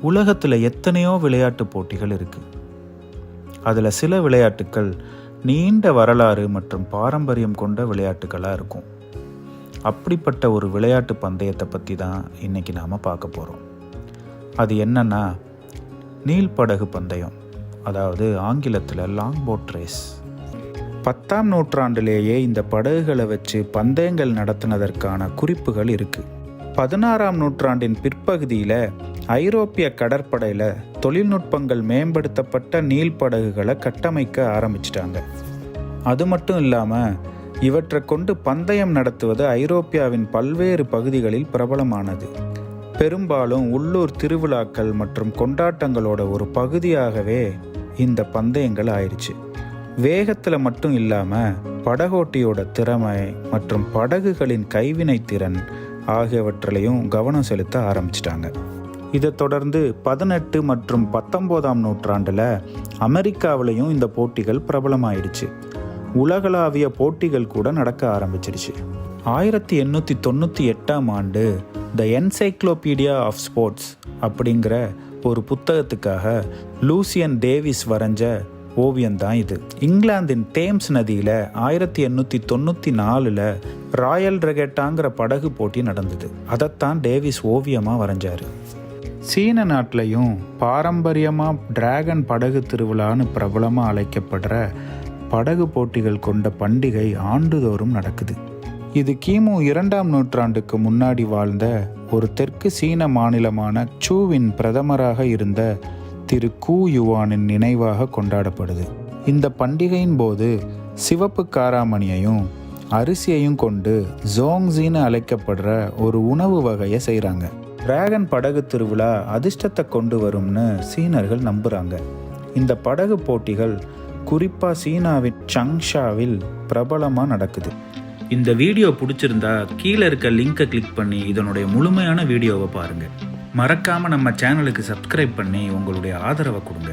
உலகத்தில் எத்தனையோ விளையாட்டு போட்டிகள் இருக்குது அதில் சில விளையாட்டுக்கள் நீண்ட வரலாறு மற்றும் பாரம்பரியம் கொண்ட விளையாட்டுகளாக இருக்கும். அப்படிப்பட்ட ஒரு விளையாட்டு பந்தயத்தை பற்றி தான் இன்றைக்கி நாம் பார்க்க போகிறோம் அது என்னன்னா நீள்படகு பந்தயம் அதாவது ஆங்கிலத்தில் லாங் போட் ரேஸ் பத்தாம் நூற்றாண்டிலேயே இந்த படகுகளை வச்சு பந்தயங்கள் நடத்தினதற்கான குறிப்புகள் இருக்குது பதினாறாம் நூற்றாண்டின் பிற்பகுதியில் ஐரோப்பிய கடற்படையில் தொழில்நுட்பங்கள் மேம்படுத்தப்பட்ட நீள்படகுகளை கட்டமைக்க ஆரம்பிச்சிட்டாங்க. அது மட்டும் இல்லாமல் இவற்றை கொண்டு பந்தயம் நடத்துவது ஐரோப்பியாவின் பல்வேறு பகுதிகளில் பிரபலமானது. பெரும்பாலும் உள்ளூர் திருவிழாக்கள் மற்றும் கொண்டாட்டங்களோட ஒரு பகுதியாகவே இந்த பந்தயங்கள் ஆயிடுச்சு வேகத்தில் மட்டும் இல்லாமல் படகோட்டியோட திறமை மற்றும் படகுகளின் கைவினை திறன் ஆகியவற்றிலையும் கவனம் செலுத்த ஆரம்பிச்சிட்டாங்க. இதை தொடர்ந்து பதினெட்டு மற்றும் பத்தொம்போதாம் நூற்றாண்டில் அமெரிக்காவிலையும் இந்த போட்டிகள் பிரபலமாயிடுச்சு. உலகளாவிய போட்டிகள் கூட நடக்க ஆரம்பிச்சிடுச்சு ஆயிரத்தி எண்ணூற்றி தொண்ணூற்றி எட்டாம் ஆண்டு த என்சைக்ளோபீடியா ஆஃப் ஸ்போர்ட்ஸ் அப்படிங்கிற ஒரு புத்தகத்துக்காக லூசியன் டேவிஸ் வரைஞ்ச ஓவியம் தான் இது. இங்கிலாந்தின் டேம்ஸ் நதியில் ஆயிரத்தி எண்ணூற்றி தொண்ணூற்றி நாலில் ராயல் ரெகெட்டாங்கிற படகு போட்டி நடந்தது. அதைத்தான் டேவிஸ் ஓவியமாக வரைஞ்சாரு. சீன நாட்டிலையும் பாரம்பரியமாக டிராகன் படகு திருவிழான்னு பிரபலமாக அழைக்கப்படுற படகு போட்டிகள் கொண்ட பண்டிகை ஆண்டுதோறும் நடக்குது. இது கிமு இரண்டாம் நூற்றாண்டுக்கு முன்னாடி வாழ்ந்த ஒரு தெற்கு சீன மாநிலமான சூவின் பிரதமராக இருந்த திரு கூ யுவானின் நினைவாக கொண்டாடப்படுது. இந்த பண்டிகையின் போது சிவப்பு காராமணியையும் அரிசியையும் கொண்டு ஜோங்ஸின்னு அழைக்கப்படுற ஒரு உணவு வகையை செய்கிறாங்க டிராகன் படகு திருவிழா அதிர்ஷ்டத்தை கொண்டு வரும்னு சீனர்கள் நம்புகிறாங்க இந்த படகு போட்டிகள் குறிப்பாக சீனாவின் சங்ஷாவில் பிரபலமாக நடக்குது. இந்த வீடியோ பிடிச்சிருந்தா கீழே இருக்க லிங்கை கிளிக் பண்ணி இதனுடைய முழுமையான வீடியோவை பாருங்கள் மறக்காமல் நம்ம சேனலுக்கு சப்ஸ்கிரைப் பண்ணி உங்களுடைய ஆதரவை கொடுங்க.